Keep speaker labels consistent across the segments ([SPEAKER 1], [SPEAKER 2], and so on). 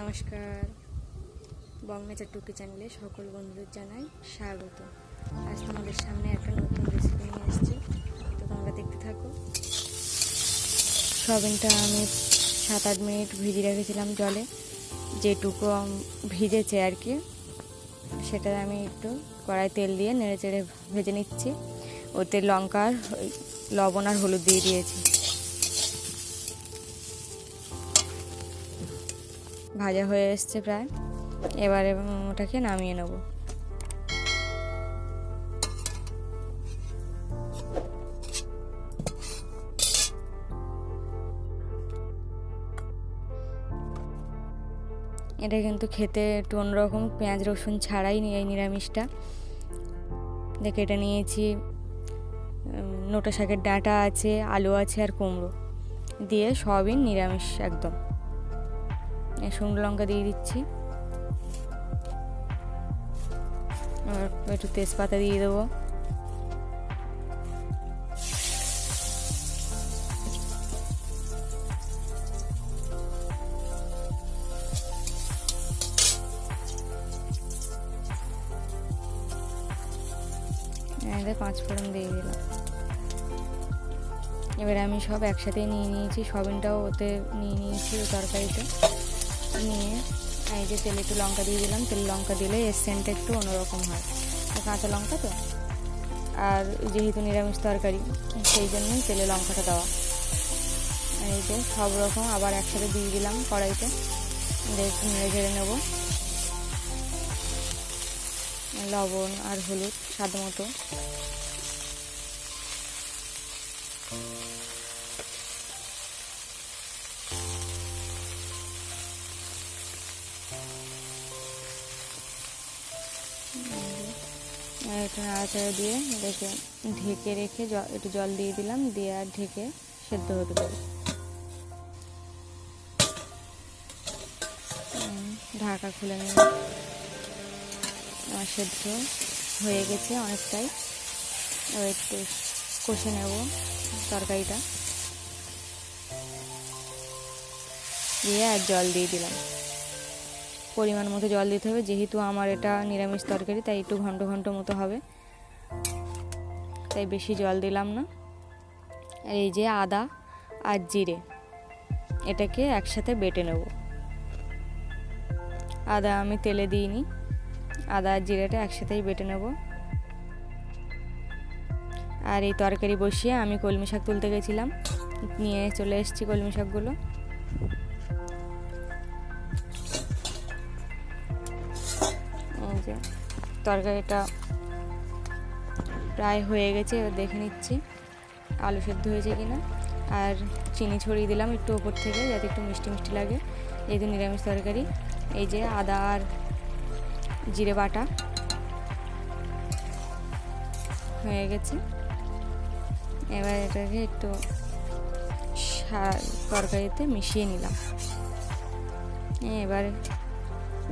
[SPEAKER 1] নমস্কার। বংনেচার টুকি চ্যানেলে সকল বন্ধুদের জানাই স্বাগত। আজ তোমাদের সামনে একটা নতুন রেসিপি নিয়ে এসেছি। তো তোমরা দেখতে থাকো। সবিনটা আমি সাত আট মিনিট ভিজিয়ে রেখেছিলাম জলে। যেটুকু ভিজেছে আর কি, সেটা আমি একটু কড়াই তেল দিয়ে নেড়ে চেড়ে ভেজে নিচ্ছি। ওতে লঙ্কার লবণ আর হলুদ দিয়ে দিয়েছি। ভাজা হয়ে এসছে প্রায়। এবারে ওটাকে নামিয়ে নেব। এটা কিন্তু খেতে একটু অন্যরকম। পেঁয়াজ, রসুন ছাড়াই নি- এই নিরামিষটা। দেখে এটা নিয়েছি। নোটা শাকের ডাঁটা আছে, আলু আছে আর কুমড়ো। দিয়ে সবই নিরামিষ একদম। শুকনো লঙ্কা দিয়ে দিচ্ছি। আর একটু তেজপাতা দিয়ে দেবো। এদের পাঁচ ফোড়ন দিয়ে দিলাম। এবার আমি সব একসাথে নিয়ে নিয়েছি, সবিনটাও ওতে নিয়ে নিয়েছি তরকারিতে। নিয়ে এই যে তেলে একটু লঙ্কা দিয়ে দিলাম। তেল লঙ্কা দিলে এর সেন্টটা একটু অন্যরকম হয়। কাঁচা লঙ্কা তো। আর যেহেতু নিরামিষ তরকারি, সেই জন্যই তেলে লঙ্কাটা দেওয়া। এই যে সব রকম আবার একসাথে দিয়ে দিলাম কড়াইতে। একটু নেড়ে ঝেড়ে নেব। লবণ আর হলুদ স্বাদ মতো। একটু নাড়াচাড়া দিয়ে এটাকে ঢেকে রেখে একটু জল দিয়ে দিলাম দিয়ে আর ঢেকে সেদ্ধ হতে উম, ঢাকা খুলে নেব আমার সেদ্ধ হয়ে গেছে অনেকটাই। এবার একটু কষে নেব তরকারিটা। দিয়ে আর জল দিয়ে দিলাম। পরিমাণ মতো জল দিতে হবে, যেহেতু আমার এটা নিরামিষ তরকারি, তাই একটু ঘন্ট ঘন্ট মতো হবে। তাই বেশি জল দিলাম না। আর এই যে আদা আর জিরে, এটাকে একসাথে বেটে নেব। আদা আমি তেলে দিইনি, আদা আর জিরেটা একসাথেই বেটে নেব। আর এই তরকারি বসিয়ে আমি কলমি শাক তুলতে গেছিলাম, নিয়ে চলে এসেছি কলমি শাকগুলো। যে তরকারিটা প্রায় হয়ে গেছে, এবার দেখে নিচ্ছি আলু সেদ্ধ হয়েছে কিনা। আর চিনি ছড়িয়ে দিলাম একটু ওপর থেকে যাতে একটু মিষ্টি মিষ্টি লাগে। এই যে নিরামিষ তরকারি, এই যে আদা আর জিরে বাটা হয়ে গেছে। এবার এটাকে একটু তরকারিতে মিশিয়ে নিলাম। এবার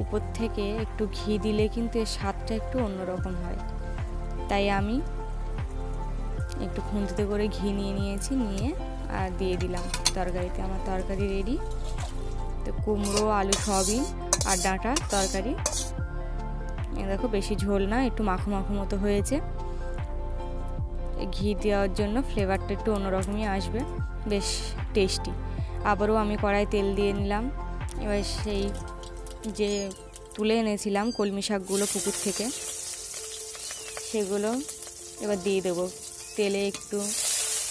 [SPEAKER 1] উপর থেকে একটু ঘি দিলে কিন্তু এর স্বাদটা একটু অন্যরকম হয়। তাই আমি একটু খুন্তিতে করে ঘি নিয়ে নিয়েছি, নিয়ে আর দিয়ে দিলাম তরকারিতে। আমার তরকারি রেডি তো কুমড়ো, আলু সয়াবিন আর ডাঁটা তরকারি। দেখো বেশি ঝোল না, একটু মাখো মাখো মতো হয়েছে। ঘি দেওয়ার জন্য ফ্লেভারটা একটু অন্যরকমই আসবে, বেশ টেস্টি আবারও আমি কড়াই তেল দিয়ে নিলাম। এবার সেই যে তুলে এনেছিলাম কলমি শাকগুলো পুকুর থেকে, সেগুলো এবার দিয়ে দেবো। তেলে একটু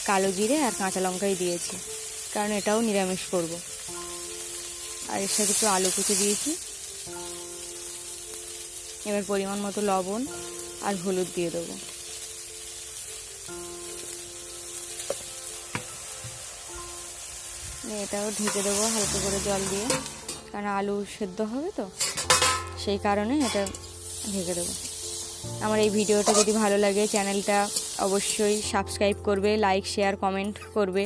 [SPEAKER 1] কালো জিরে আর কাঁচা লঙ্কাই দিয়েছি, কারণ এটাও নিরামিষ করব। আর এর সাথে একটু আলু কুচি দিয়েছি। এবার পরিমাণ মতো লবণ আর হলুদ দিয়ে দেবো। এটাও ঢেকে দেবো হালকা করে জল দিয়ে। কারণ আলু সেদ্ধ হবে তো, সেই কারণে এটা ঢেকে দেবো। আমার এই ভিডিওটা যদি ভালো লাগে, চ্যানেলটা অবশ্যই সাবস্ক্রাইব করবে, লাইক, শেয়ার, কমেন্ট করবে,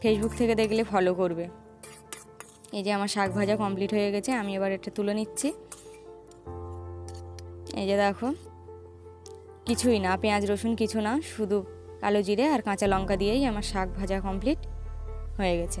[SPEAKER 1] ফেসবুক থেকে দেখলে ফলো করবে। এই যে আমার শাক ভাজা কমপ্লিট হয়ে গেছে, আমি এবার এটা তুলে নিচ্ছি। এই যে দেখো, কিছুই না, পেঁয়াজ, রসুন কিছু না, শুধু কালো জিরে আর কাঁচা লঙ্কা দিয়েই আমার শাক ভাজা কমপ্লিট হয়ে গেছে।